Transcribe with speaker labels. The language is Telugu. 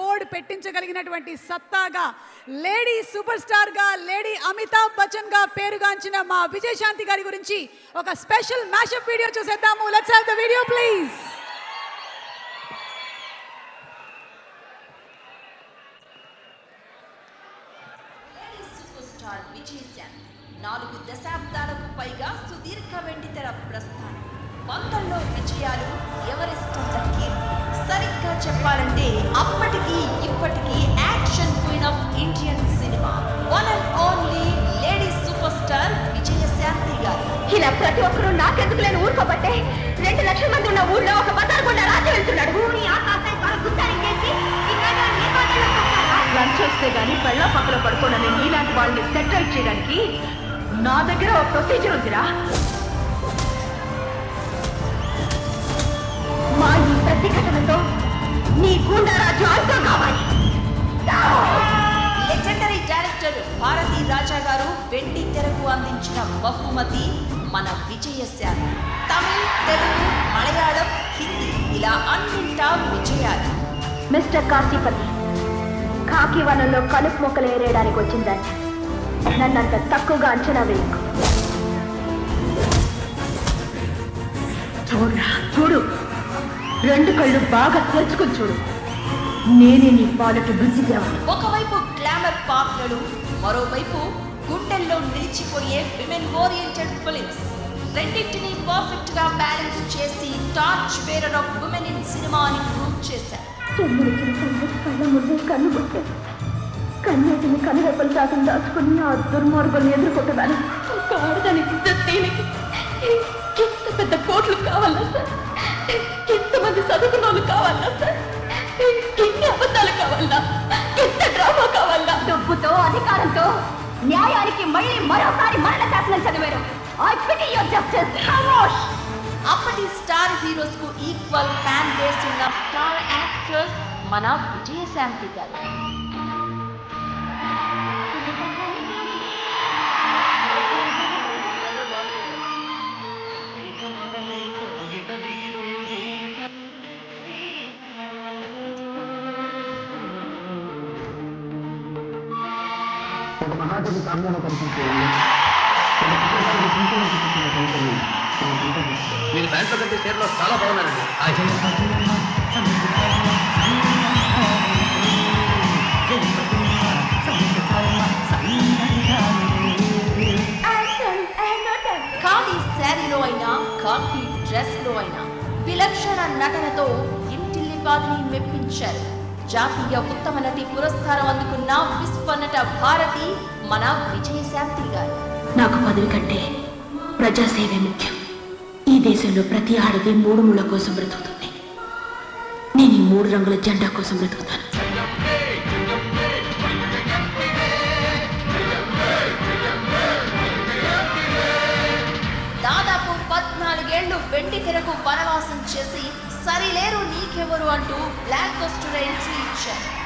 Speaker 1: బోర్డ్ పెట్టించగలిగినటువంటి సత్తాగా లేడీ సూపర్ స్టార్గా లేడీ అమితాబ్ బచ్చన్గా పేరుగాంచిన మా విజయశాంతి గారి గురించి ఒక స్పెషల్ మ్యాషప్ వీడియో చూసేద్దాము. Let's have the video please
Speaker 2: lady super star నాలుగు దశాబ్దాలకు పైగా సుదీర్ఘ వెండితెర ప్రస్థానం. వందల్లో విజయాలు ఎవరిష్టం కీర్తి సరిగ్గా చెప్పాలంటే అప్పటి ఇప్పటికీ action queen of Indian cinema. One and only lady super star Vijayashanti గారు.
Speaker 3: ఇలా ప్రతి ఒక్కరూ నాకెందుకు లేని ఊరుకోబట్టే రెండు లక్షల మంది ఉన్న ఊళ్ళో ఒక బజార్ గుండా రాజ్యం వెళ్తున్నాడు. లంచ్ వస్తే గానీ పెళ్ళ పక్కన పడుకోనని నీలాంటి వాళ్ళని సెటిల్ చేయడానికి నా దగ్గర ఒక ప్రొసీజర్ ఉందిరా. మా ఈ ప్రతిఘటనతో నీ గుండా రాజ్యం
Speaker 2: డైరెక్టర్ భారతీ రాజా గారు వెండి తెరకు అందించిన బహుమతి మన విజయశాంతి తమిళ్ తెలుగు మలయాళం హిందీ ఇలా అన్నింటా విజయాలు.
Speaker 3: మిస్టర్ కాశీపతి కాకి వనంలో కలుపు మొక్కలు ఏరేయడానికి వచ్చిందండి నన్నంత తక్కువగా అంచనా వేయకు. చూడురా చూడు. రెండు కళ్ళు బాగా తెరుచుకుని చూడు. నేనే నీ పాలకి బుద్ధి
Speaker 2: ఒకవైపు పాత్రలు మరోవైపు గుండెల్లో నిలిచిపోయే విమెన్ ఓరియంటెడ్ ఫిలిమ్స్ రెండింటిని పర్ఫెక్ట్గా బ్యాలెన్స్ చేసి torch bearer of women in cinema అని ప్రూవ్ చేశారు.
Speaker 3: కళ్ళ కన్ను పుట్టే కన్నీటిని కనురెప్పలు శాతం దాచుకుని ఆ దుర్మార్గుల్ని ఎదుర్కొంటున్నాను ఆడదానికి దీనికి ఎంత పెద్ద కోట్లు కావాలా సార్? ఎంతమంది చదువుకున్న వాళ్ళు కావాలా సార్? న్యాయానికి మళ్ళీ మరోసారి మరణ శాసనం చదివారు. ఐ పిటి యువర్ జస్టిస్ ఖమోష్
Speaker 2: అప్పటి స్టార్ హీరోస్కు ఈక్వల్ ఫ్యాన్ బేస్ ఉన్న స్టార్ యాక్టర్స్ మన విజయశాంతి గారు.
Speaker 4: ఒక మహాకవి కామ్యంలో కనిపించే ఒక పుస్తకానికి కుంకుమ చూపించిన కవితని మన కవితని
Speaker 5: మీరు ప్యాంట్లో కంటే చీరలో చాలా బాగున్నారండి.
Speaker 2: ఖాళీ శారీలో అయినా కాఫీ డ్రెస్లో అయినా విలక్షణ నటనతో ఇంటిల్లిపాదిని మెప్పించారు. జాతీయ ఉత్తమ నటి పురస్కారం అందుకున్న విశ్వనట భారతి మన విజయశాంతి గారు.
Speaker 6: నాకు పదవి కంటే ప్రజాసేవే ముఖ్యం. ఈ దేశంలో ప్రతి ఆడది మూడు ముళ్ళ కోసం బ్రతుకుతుంది. నేను ఈ మూడు రంగుల జెండా కోసం బ్రతుకుతాను.
Speaker 2: దాదాపు పద్నాలుగేళ్ళు వెండి తెరకు వనవాసం చేసి సరిలేరు నీకెవరు అంటూ బ్లాక్ బస్టర్ ఎంట్రీ ఇచ్చారు.